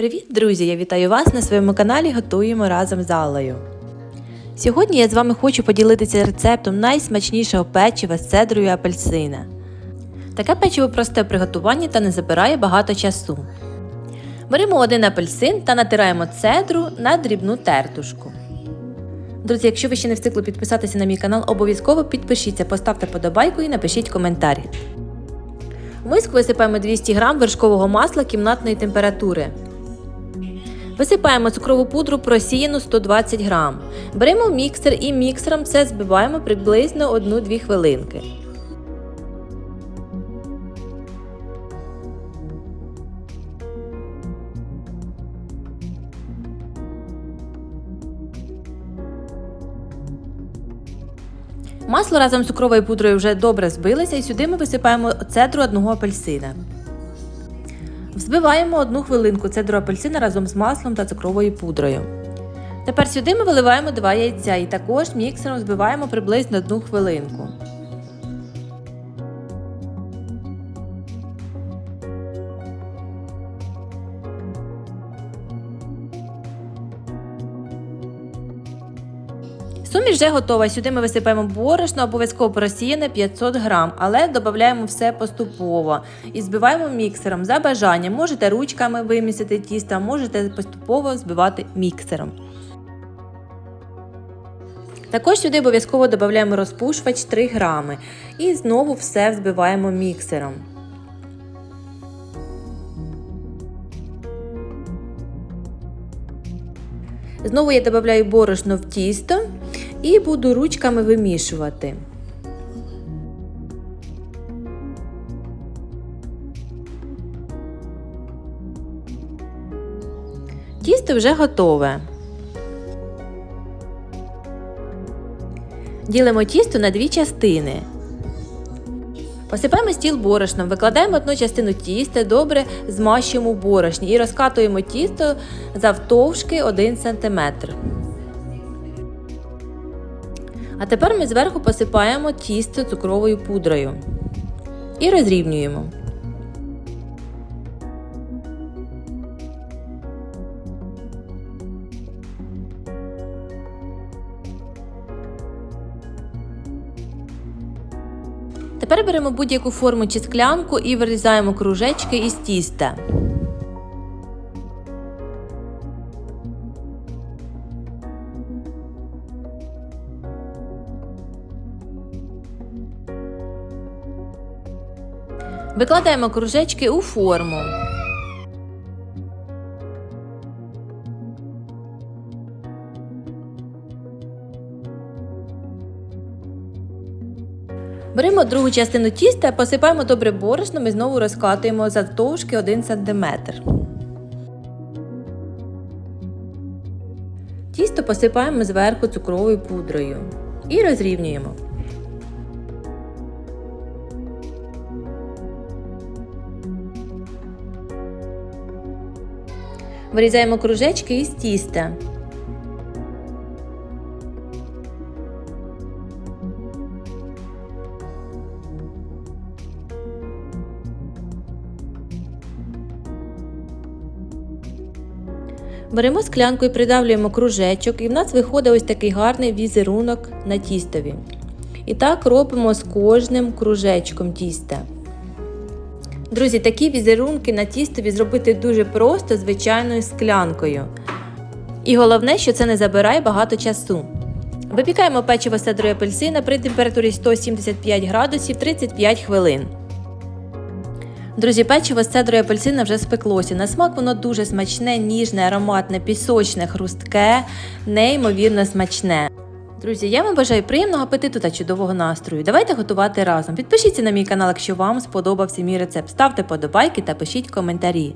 Привіт, друзі! Я вітаю вас на своєму каналі Готуємо разом з Аллою. Сьогодні я з вами хочу поділитися рецептом найсмачнішого печива з цедрою апельсина. Таке печиво просте в приготуванні та не забирає багато часу. Беремо один апельсин та натираємо цедру на дрібну тертушку. Друзі, якщо ви ще не встигли підписатися на мій канал, обов'язково підпишіться, поставте подобайку і напишіть коментарі. В миску висипаємо 200 г вершкового масла кімнатної температури. Висипаємо цукрову пудру просіяну 120 г. Беремо міксер і міксером це збиваємо приблизно 1-2 хвилинки. Масло разом з цукровою пудрою вже добре збилося і сюди ми висипаємо цедру одного апельсина. Взбиваємо одну хвилинку цедру апельсина разом з маслом та цукровою пудрою. Тепер сюди ми виливаємо 2 яйця і також міксером збиваємо приблизно одну хвилинку. Суміш вже готова. Сюди ми висипаємо борошно, обов'язково просіяне 500 грам, але додаємо все поступово і збиваємо міксером за бажанням. Можете ручками вимісити тісто, можете поступово збивати міксером. Також сюди обов'язково додаємо розпушувач 3 грами і знову все взбиваємо міксером. Знову я додаю борошно в тісто і буду ручками вимішувати. Тісто вже готове. Ділимо тісто на дві частини. Посипаємо стіл борошном, викладаємо одну частину тіста, добре змащуємо борошні і розкатуємо тісто завтовшки 1 см. А тепер ми зверху посипаємо тісто цукровою пудрою і розрівнюємо. Тепер беремо будь-яку форму чи склянку і вирізаємо кружечки із тіста. Викладаємо кружечки у форму. Беремо другу частину тіста, посипаємо добре борошном і знову розкатуємо завтовшки 1 см. Тісто посипаємо зверху цукровою пудрою і розрівнюємо. Вирізаємо кружечки із тіста. Беремо склянку і придавлюємо кружечок, і в нас виходить ось такий гарний візерунок на тістові. І так робимо з кожним кружечком тіста. Друзі, такі візерунки на тістові зробити дуже просто звичайною склянкою. І головне, що це не забирає багато часу. Випікаємо печиво з цедрою апельсина при температурі 175 градусів 35 хвилин. Друзі, печиво з цедрою апельсина вже спеклося. На смак воно дуже смачне, ніжне, ароматне, пісочне, хрустке, неймовірно смачне. Друзі, я вам бажаю приємного апетиту та чудового настрою. Давайте готувати разом. Підпишіться на мій канал, якщо вам сподобався мій рецепт. Ставте подобайки та пишіть коментарі.